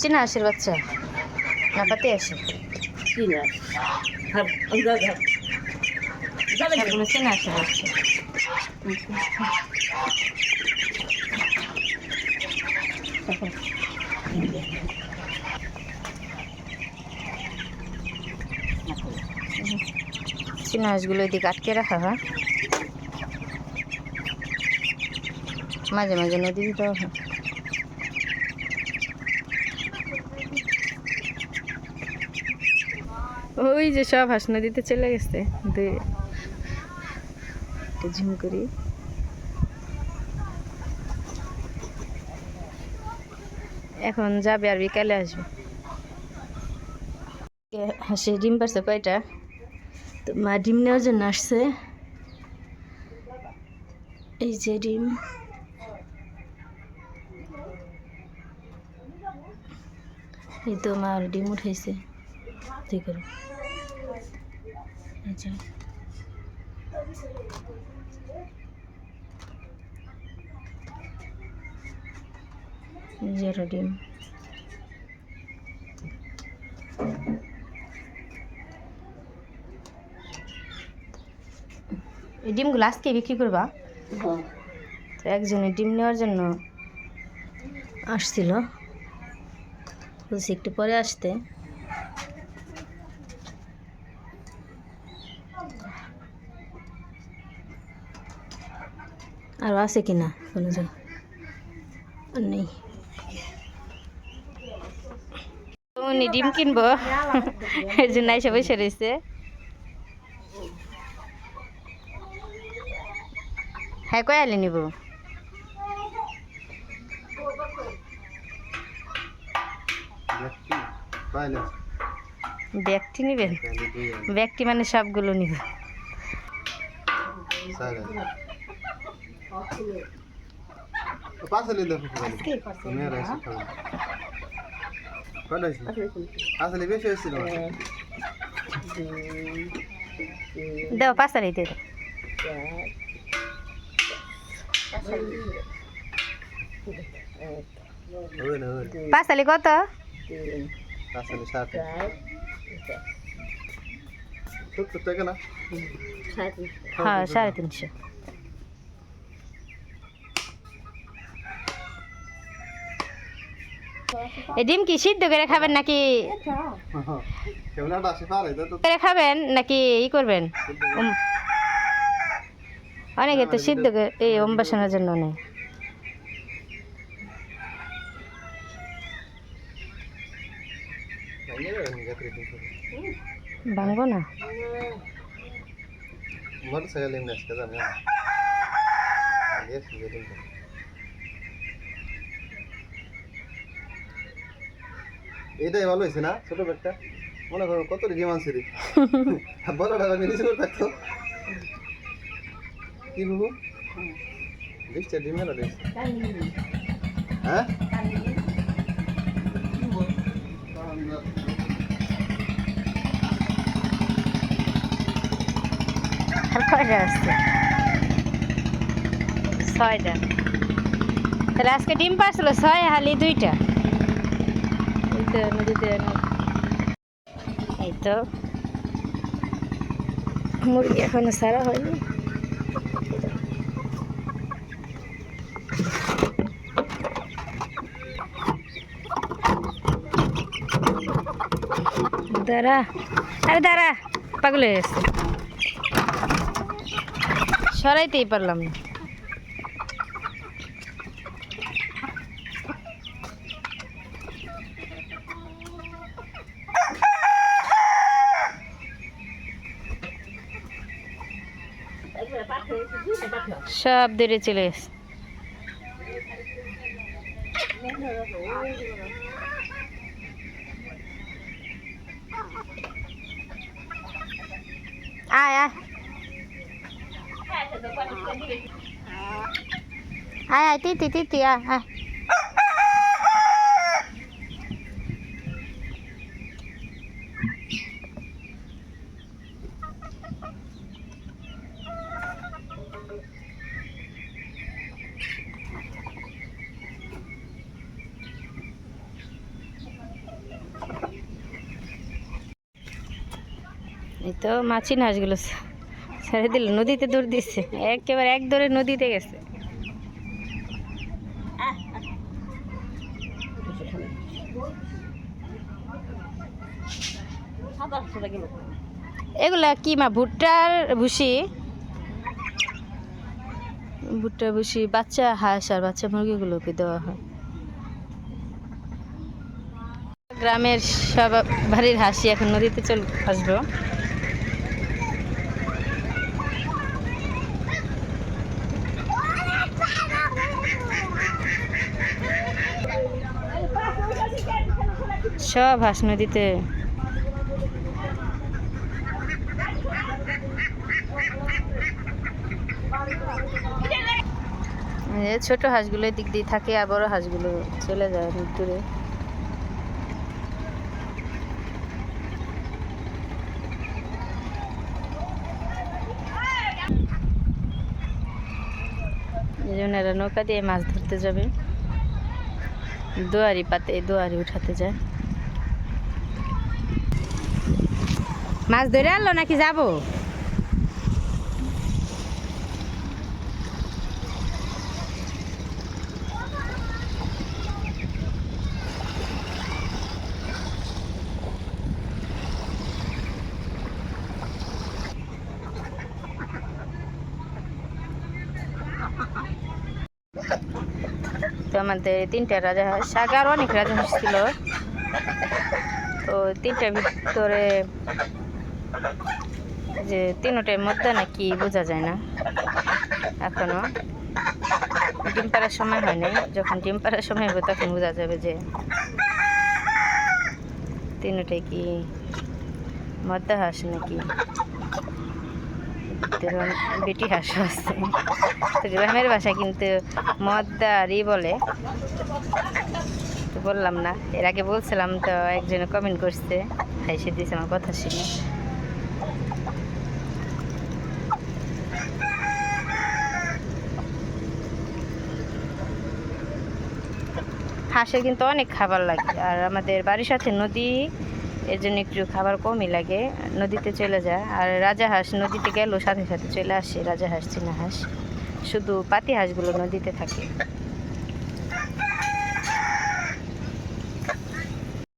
চীনা হাঁসের বাচ্চা। না পাতে আসে চিনা। চীনা হাঁসের বাচ্চা। চীনা হাঁসগুলো এদিকে আটকে রাখা, হয়। মাঝে মাঝে নদী দিতে হয় ওই যে সব হাঁস নদীতে চলে গেছে দুই ঝুম করি। এখন যাবে আর বিকালে আসবে। হাসি ডিম পারছে কয়টা? তো মা ডিম নেওয়ার জন্য আসছে। এই যে ডিম। এই তো মা ডিম উঠাইছে। ঠিক করো। যে। এই যে আরও ডিম এই ডিমগুলো আজকে বিক্রি করবা? হ্যাঁ। তো একজনের ডিম নেওয়ার জন্য আসছিল। বলছি একটু পরে আসতে। আর আছে কি না কোনো আর নেই। উনি ডিম কিনবো। এর জন্য এসে বসে রয়েছে। হ্যাঁ কয় আলে নিব ব্যক্তি নিবেন? ব্যক্তি মানে সবগুলো নিব। পাশালি দেখো তুমি আর এসে পাঁচালি কত? ষাট না হ্যাঁ সাড়ে তিনশো। ডিম কি সিদ্ধ করে খাবেন নাকি করে খাবেন নাকি ই করবেন? অনেকে তো সিদ্ধ করে এই ওম বসানোর জন্য নেই ভাঙবো না. এটাই ভালো হয়েছে না ছোট ব্যাগটা? মনে করো কত ডিম আনছে রে। বড় টাকা নিচে থাকতো। কি বুবু বিশটা ডিম ডিম হ্যাঁ? কয়টা আসছে ছয়টা। তাহলে আজকে ডিম পারছিল ছয় হালি দুইটা। এই তো নদীতে এই তো। মুরগি এখনও সারা হয়নি। দাঁড়া। আরে দাঁড়া পাগল হয়ে গেছে। সরাইতেই পারলাম না। সব দূরে চলে গেছে। 哎呀哎呀弟弟弟弟啊！哎 এই তো মাছিন হাঁসগুলো ছেড়ে দিল, নদীতে দৌড় দিচ্ছে একেবারে এক দৌড়ে নদীতে গেছে। এগুলা কি মা, ভুট্টার ভুসি? ভুট্টার ভুসি, বাচ্চা হাঁস আর বাচ্চা মুরগিগুলোকে দেওয়া হয়? গ্রামের সব বাড়ির হাসি এখন নদীতে চল আসব। সব হাঁস নদীতে। ছোট হাঁসগুলো দিক দিয়ে থাকে, আর বড় হাঁসগুলো চলে যায় দূরে। এরা নৌকা দিয়ে মাছ ধরতে যাবে। দোয়ারি পাতে, দোয়ারি উঠাতে যায়। মাছ ধরে আনলো নাকি যাব? তো আমাদের তিনটা রাজা আরও অনেক রাজা হাঁস ছিল তো তিনটার ভিতরে যে তিনটার মধ্যে নাকি বোঝা যায় না। এখনও। ডিম পাড়ার সময় হয়নি যখন ডিম পাড়ার সময় হবে তখন বোঝা যাবে যে তিনটাই কি মদ্দা হাঁস নাকি? বেটি হাঁস আছে। তো গ্রামের ভাষা কিন্তু মদ্দা আর ই বলে। তো বললাম না। এর আগে বলছিলাম তো একজনে কমেন্ট করছে। হাইসে দিয়েছে আমার কথা শুনে। হাঁসের কিন্তু অনেক খাবার লাগে। আর আমাদের বাড়ির সাথে নদী, এর জন্য একটু খাবার কমই লাগে। নদীতে চলে যায়। আর রাজা হাঁস নদীতে গেল সাথে সাথে চলে আসে। রাজা হাঁস, চীনা হাঁস। শুধু পাতি হাঁসগুলো নদীতে থাকে।